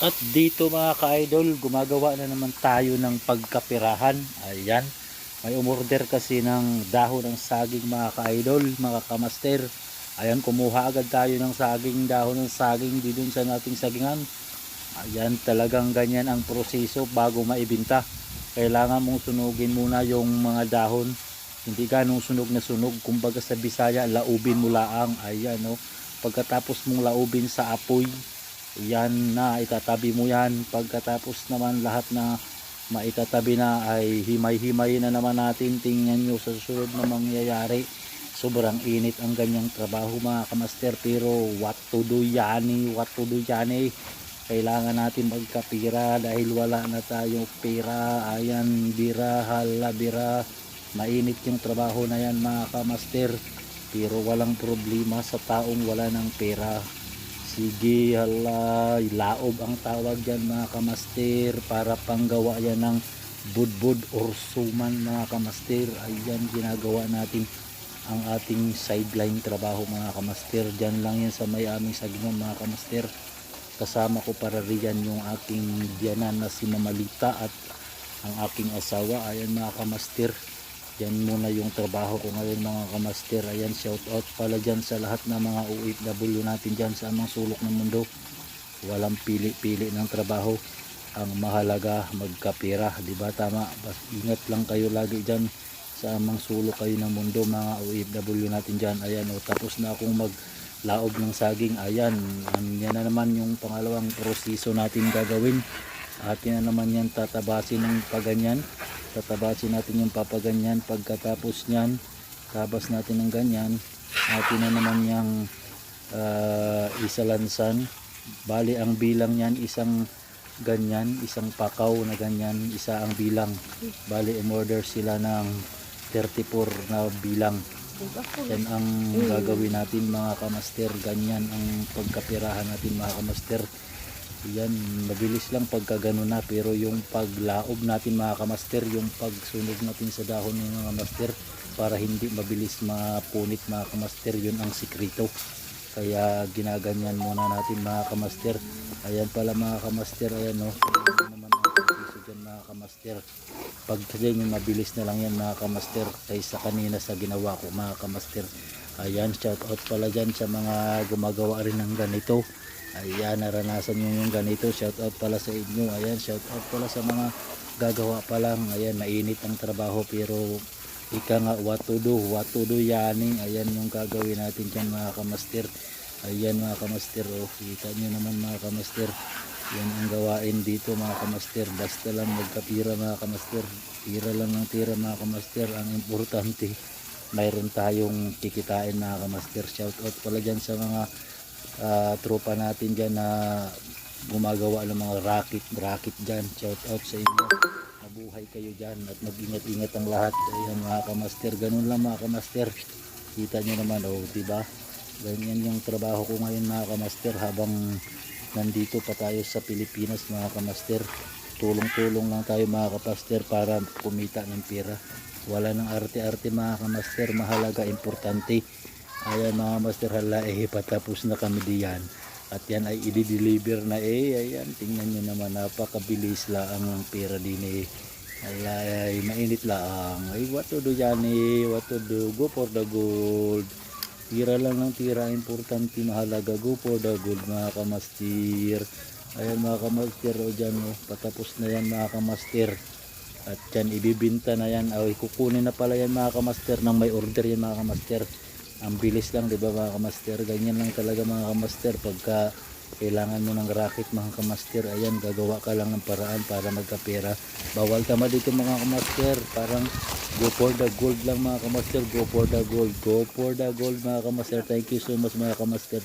At dito mga ka-idol, gumagawa na naman tayo ng pagkapirahan. Ayan. May umorder kasi ng dahon ng saging mga ka-idol, mga kamaster. Ayan, kumuha agad tayo ng saging, dahon ng saging di dun sa nating sagingan. Ayan, talagang ganyan ang proseso bago maibinta. Kailangan mong sunugin muna yung mga dahon. Hindi ganong sunog na sunog. Kumbaga sa Bisaya, laubin mo laang. Ayan, no. Pagkatapos mong laubin sa apoy, yan na itatabi mo yan. Pagkatapos naman lahat na maitatabi na ay himay-himay na naman natin. Tingnan nyo sa susunod na mangyayari. Sobrang init ang ganyang trabaho mga kamaster. Pero what to do yani? What to do yani? Kailangan natin magkapira dahil wala na tayong pera ayan bira hala bira. Mainit yung trabaho na yan mga kamaster. Pero walang problema sa taong wala ng pera Sige, hala, laob ang tawag dyan mga kamaster para panggawa yan ng budbud or suman mga kamaster. Ayan, ginagawa natin ang ating sideline trabaho mga kamaster. Dyan lang yan sa may aming sagingan mga kamaster. Kasama ko para riyan yung aking biyanan na si Mamalita at ang aking asawa. Ayan mga kamaster. Yan muna yung trabaho ko ngayon mga kamaster. Ayan, shout out pala dyan sa lahat ng mga OFW natin dyan sa amang sulok ng mundo. Walang pili-pili ng trabaho. Ang mahalaga magkapira. Di ba tama? Bas, ingat lang kayo lagi dyan sa amang sulok kayo ng mundo mga OFW natin dyan. Ayan, o, tapos na akong maglaob ng saging. Ayan, an, yan na naman yung pangalawang proseso natin gagawin. Atin na naman yan tatabasin ng paganyan tatabasin natin yung papaganyan pagkatapos nyan tabas natin ng ganyan. Atin na naman yung uh, isalansan. Bali ang bilang yan isang ganyan isang pakaw na ganyan isa ang bilang. Bali umorder sila ng 34 na bilang. Yan ang gagawin natin mga kamaster. Ganyan ang pagkapirahan natin mga kamaster yan mabilis lang pagka ganun na pero yung paglaob natin mga kamaster yung pagsunog natin sa dahon ng mga master para hindi mabilis mapunit mga kamaster yun ang sikrito. Kaya ginaganyan muna natin mga kamaster. Ayan pala mga kamaster ayan no? Naman proseso dyan mga kamaster. Pag yung mabilis na lang yan mga kamaster kaysa kanina sa ginawa ko mga kamaster. Ayan shout out pala dyan sa mga gumagawa rin ng ganito ayan naranasan nyo yung ganito. Shout out pala sa inyo. Ayan shout out pala sa mga gagawa pa lang. Ayan mainit ang trabaho pero ika nga what to do? What to do yani? Ayan yung gagawin natin dyan mga kamaster. Ayan mga kamaster oh kita nyo naman mga kamaster. Yan ang gawain dito mga kamaster. Basta lang magkapira mga kamaster. Tira lang ng tira mga kamaster. Ang importante mayroon tayong kikitain mga kamaster. Shout out pala dyan sa mga uh, tropa natin dyan na gumagawa ng mga racket racket dyan. Shout out sa inyo. Mabuhay kayo dyan at mag-ingat ingat ang lahat. Ayan mga kamaster. Ganun lang mga kamaster. Kita nyo naman oh diba? Ganyan yung trabaho ko ngayon mga kamaster habang nandito pa tayo sa Pilipinas mga kamaster. Tulong tulong lang tayo mga kamaster para kumita ng pera. Wala ng arte-arte mga kamaster. Mahalaga importante ayan mga master hala eh patapos na kami diyan. At yan ay i-deliver na eh. Ayan tingnan nyo naman napakabilis lang ang pera din eh. Ay, ay mainit lang. Ay what to do yan eh what to do? Go for the gold. Tira lang ng tira importante mahalaga. Go for the gold mga kamastir ayan mga kamastir o dyan oh, patapos na yan mga kamastir at yan ibibinta na yan. Ay kukunin na pala yan mga kamaster nang may order yan mga kamaster ang bilis lang di ba mga kamaster? Ganyan lang talaga mga kamaster. Pagka kailangan mo ng racket mga kamaster ayan gagawa ka lang ng paraan para magkapera. Bawal tama dito mga kamaster. Parang go for the gold lang mga kamaster. Go for the gold. Go for the gold mga kamaster. Thank you so much mga kamaster